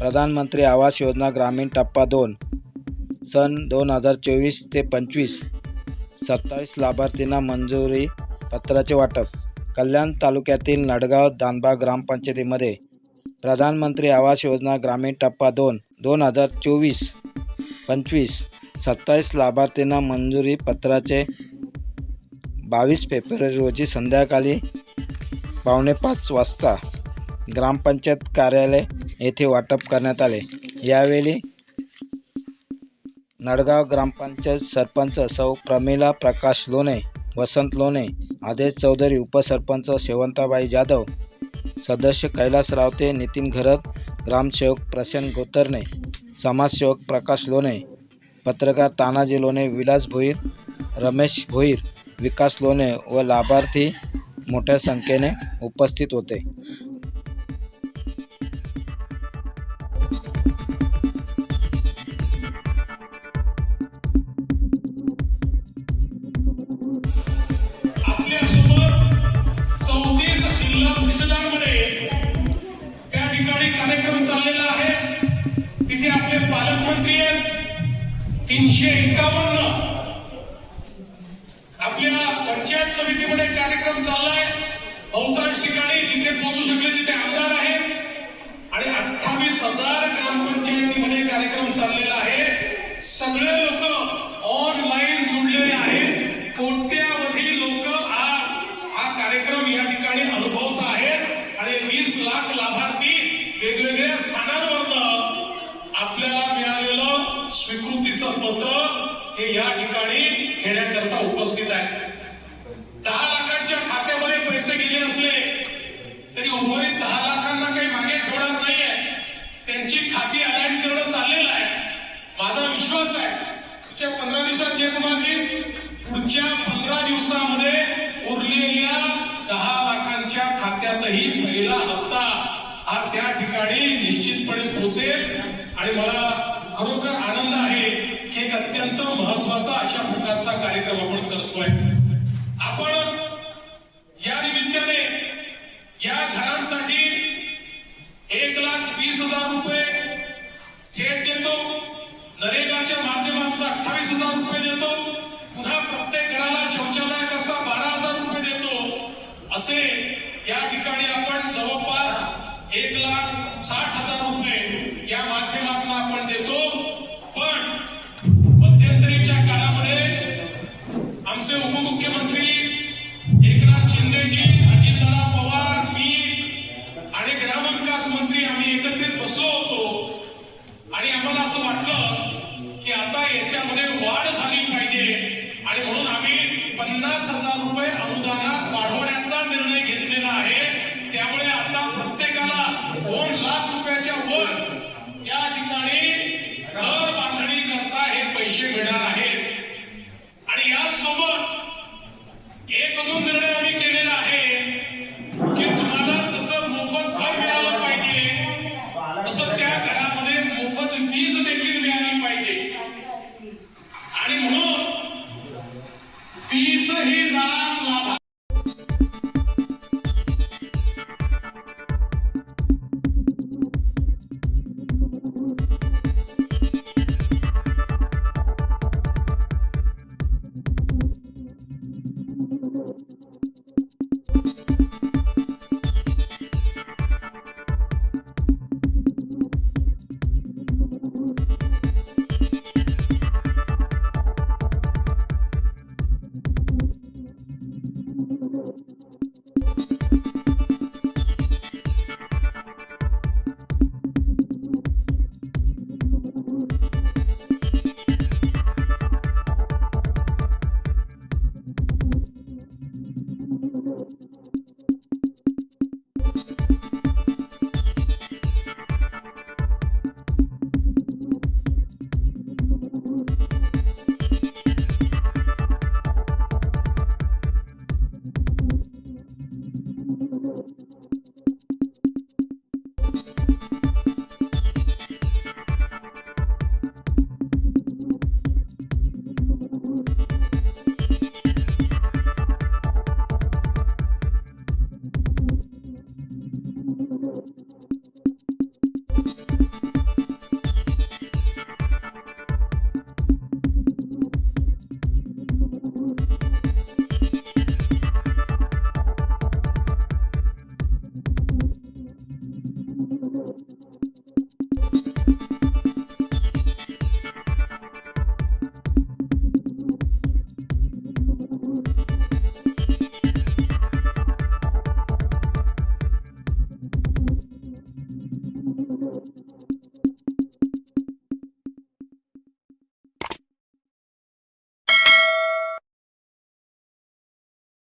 प्रधानमंत्री आवास योजना ग्रामीण टप्पा दोन सन दोन हजार चोवीस ते पंचवीस. सत्तावीस लाभार्थींना मंजुरी पत्राचे वाटप. कल्याण तालुक्यातील नडगाव दानबा ग्रामपंचायतीमध्ये प्रधानमंत्री आवास योजना ग्रामीण टप्पा दोन दोन हजार चोवीस पंचवीस. सत्तावीस लाभार्थींना मंजुरी पत्राचे बावीस फेब्रुवारी रोजी संध्याकाळी पावणे पाच वाजता ग्रामपंचायत कार्यालय येथे वाटप करण्यात आले. यावेळी नडगाव ग्रामपंचायत सरपंच सौ प्रमिला प्रकाश लोणे वसंत लोणे आदेश चौधरी उपसरपंच शेवंताबाई जाधव सदस्य कैलास रावते नितीन घरत ग्रामसेवक प्रसन्न गोतरणे समाजसेवक प्रकाश लोणे पत्रकार तानाजी लोणे विलास भोईर रमेश भोईर विकास लोणे व लाभार्थी मोठ्या संख्येने उपस्थित होते. तीनशे एकावन्न. आपल्या पंचायत समितीमध्ये कार्यक्रम चाललाय. बहुतांश ठिकाणी जिथे पोहोचू शकले तिथे आमदार आहेत. आणि अठ्ठावीस हजार ग्रामपंचायतीमध्ये कार्यक्रम चाललेला आहे सगळे लोक ऑनलाईन जुडलेले आहेत कोट्यावधी लोक आज हा कार्यक्रम या ठिकाणी अनुभवत आहेत आणि वीस लाख लाभार्थी वेगवेगळ्या स्थानांवरनं आपल्याला मिळालेलं पत्र हे या ठिकाणी घेण्याकरता उपस्थित आहे. दहा लाखांच्या खात्यामध्ये पैसे गेले असले तरी उर्वरित दहा लाखांना काही मागे ठेवणार नाहीये. त्यांची खाती अलाइन करणं चाललेलं आहे. माझा विश्वास आहे पुढच्या पंधरा दिवसात जयकुमारजी पुढच्या पंधरा दिवसामध्ये उरलेल्या दहा लाखांच्या खात्यातही पहिला हप्ता हा त्या ठिकाणी निश्चितपणे पोहोचेल आणि मला कार्यक्रम आपण करतोय. आपण या निमित्ताने या घरांसाठी एक लाख वीस हजार रुपये थेट देतो. नरेगाच्या माध्यमातून अठ्ठावीस हजार रुपये देतो. पुन्हा प्रत्येक घराला शौचालय करता बारा हजार रुपये देतो. असे शिंदेजी अजितदादा पवार मी आणि ग्रामविकास मंत्री आम्ही एकत्रित बसलो होतो. आणि आम्हाला असं वाटलं की आता याच्यामध्ये वाढ झाली पाहिजे. आणि म्हणून आम्ही पन्नास हजार रुपये अनुदानात वाढवण्याचा निर्णय घेतलेला आहे. त्यामुळे आता प्रत्येकाला दोन लाख रुपयाच्या वर